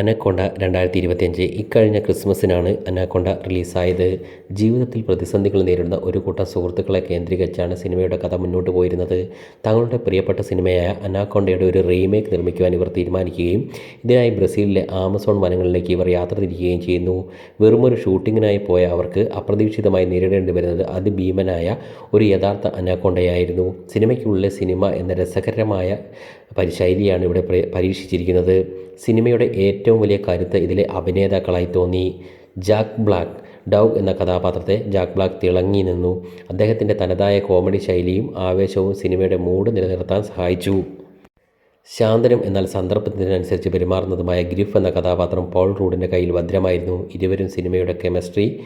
അനക്കൊണ്ട രണ്ടായിരത്തി ഇരുപത്തിയഞ്ച് ഇക്കഴിഞ്ഞ ക്രിസ്മസിനാണ് അനക്കൊണ്ട റിലീസായത്. ജീവിതത്തിൽ പ്രതിസന്ധികൾ നേരിടുന്ന ഒരു കൂട്ടം സുഹൃത്തുക്കളെ കേന്ദ്രീകരിച്ചാണ് സിനിമയുടെ കഥ മുന്നോട്ട് പോയിരുന്നത്. തങ്ങളുടെ പ്രിയപ്പെട്ട സിനിമയായ അനാക്കൊണ്ടയുടെ ഒരു റീമേക്ക് നിർമ്മിക്കുവാൻ ഇവർ തീരുമാനിക്കുകയും ഇതിനായി ബ്രസീലിലെ ആമസോൺ വനങ്ങളിലേക്ക് ഇവർ യാത്ര തിരിക്കുകയും ചെയ്യുന്നു. വെറുമൊരു ഷൂട്ടിങ്ങിനായി പോയ അവർക്ക് അപ്രതീക്ഷിതമായി നേരിടേണ്ടി വരുന്നത് അതിഭീമനായ ഒരു യഥാർത്ഥ അനാക്കൊണ്ടയായിരുന്നു. സിനിമയ്ക്കുള്ളിലെ സിനിമ എന്ന രസകരമായ പരിശൈലിയാണ് ഇവിടെ പ്ര- പരീക്ഷിച്ചിരിക്കുന്നത്. സിനിമയുടെ ഏറ്റവും വലിയ കരുത്ത് ഇതിലെ അഭിനേതാക്കളായി തോന്നി. ജാക്ക് ബ്ലാക്ക് ഡൗഗ് എന്ന കഥാപാത്രത്തെ ജാക്ക് ബ്ലാക്ക് തിളങ്ങി നിന്നു. അദ്ദേഹത്തിന്റെ തനതായ കോമഡി ശൈലിയും ആവേശവും സിനിമയുടെ മൂഡ് നിലനിർത്താൻ സഹായിച്ചു. ശാന്തനും എന്നാൽ സന്ദർഭത്തിനനുസരിച്ച് പെരുമാറുന്നതുമായ ഗ്രിഫ് എന്ന കഥാപാത്രം പോൾ റൂഡിന്റെ കയ്യിൽ ഭദ്രമായിരുന്നു. ഇരുവരും സിനിമയുടെ കെമിസ്ട്രി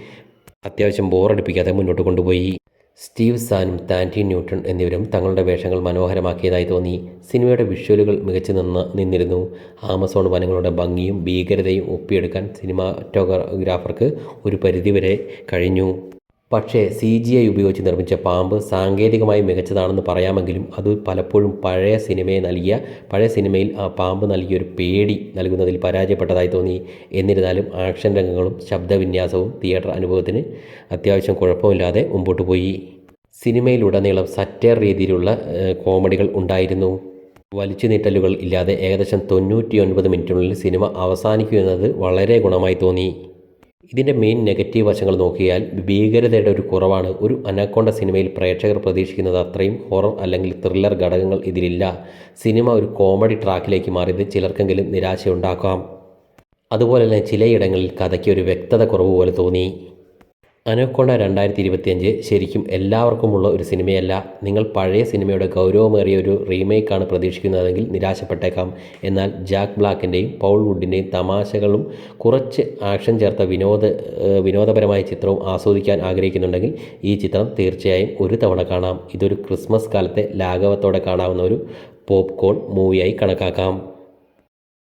അത്യാവശ്യം ബോറടിപ്പിക്കാതെ മുന്നോട്ട് കൊണ്ടുപോയി. സ്റ്റീവ് സാനും താന്റി ന്യൂട്ടൺ എന്നിവരും തങ്ങളുടെ വേഷങ്ങൾ മനോഹരമാക്കിയതായി തോന്നി. സിനിമയുടെ വിഷ്വലുകൾ മികച്ചു നിന്ന് നിന്നിരുന്നു. ആമസോൺ വനങ്ങളുടെ ഭംഗിയും ഭീകരതയും ഒപ്പിയെടുക്കാൻ സിനിമാറ്റോഗ്രാഫർക്ക് ഒരു പരിധിവരെ കഴിഞ്ഞു. പക്ഷേ സി ജി ഐ ഉപയോഗിച്ച് നിർമ്മിച്ച പാമ്പ് സാങ്കേതികമായി മികച്ചതാണെന്ന് പറയാമെങ്കിലും അത് പലപ്പോഴും പഴയ സിനിമയെ നൽകിയ പഴയ സിനിമയിൽ ആ പാമ്പ് നൽകിയൊരു പേടി നൽകുന്നതിൽ പരാജയപ്പെട്ടതായി തോന്നി. എന്നിരുന്നാലും ആക്ഷൻ രംഗങ്ങളും ശബ്ദവിന്യാസവും തിയേറ്റർ അനുഭവത്തിന് അത്യാവശ്യം കുഴപ്പമില്ലാതെ മുമ്പോട്ട് പോയി. സിനിമയിലുടനീളം സറ്റയർ രീതിയിലുള്ള കോമഡികൾ ഉണ്ടായിരുന്നു. വലിച്ചു നീട്ടലുകൾ ഇല്ലാതെ ഏകദേശം തൊണ്ണൂറ്റി ഒൻപത് മിനിറ്റിനുള്ളിൽ സിനിമ അവസാനിക്കുന്നത് വളരെ ഗുണമായി തോന്നി. ഇതിന്റെ മെയിൻ നെഗറ്റീവ് വശങ്ങൾ നോക്കിയാൽ ഭീകരതയുടെ ഒരു കുറവാണ്. ഒരു അനക്കോണ്ട സിനിമയിൽ പ്രേക്ഷകർ പ്രതീക്ഷിക്കുന്നത് അത്രയും ഹൊറർ അല്ലെങ്കിൽ ത്രില്ലർ ഘടകങ്ങൾ ഇതിലില്ല. സിനിമ ഒരു കോമഡി ട്രാക്കിലേക്ക് മാറിയത് ചിലർക്കെങ്കിലും നിരാശയുണ്ടാക്കാം. അതുപോലെ തന്നെ ചിലയിടങ്ങളിൽ കഥയ്ക്ക് ഒരു വ്യക്തത കുറവ് പോലെ തോന്നി. അനക്കൊണ്ട രണ്ടായിരത്തി ഇരുപത്തിയഞ്ച് ശരിക്കും എല്ലാവർക്കുമുള്ള ഒരു സിനിമയല്ല. നിങ്ങൾ പഴയ സിനിമയുടെ ഗൗരവമേറിയ ഒരു റീമേക്കാണ് പ്രതീക്ഷിക്കുന്നതെങ്കിൽ നിരാശപ്പെട്ടേക്കാം. എന്നാൽ ജാക്ക് ബ്ലാക്കിന്റെയും പൗൾ വുഡിന്റെയും തമാശകളും കുറച്ച് ആക്ഷൻ ചേർത്ത വിനോദ വിനോദപരമായ ചിത്രവും ആസ്വദിക്കാൻ ആഗ്രഹിക്കുന്നുണ്ടെങ്കിൽ ഈ ചിത്രം തീർച്ചയായും ഒരു തവണ കാണാം. ഇതൊരു ക്രിസ്മസ് കാലത്തെ ലാഘവത്തോടെ കാണാവുന്ന ഒരു പോപ്കോൺ മൂവിയായി കണക്കാക്കാം.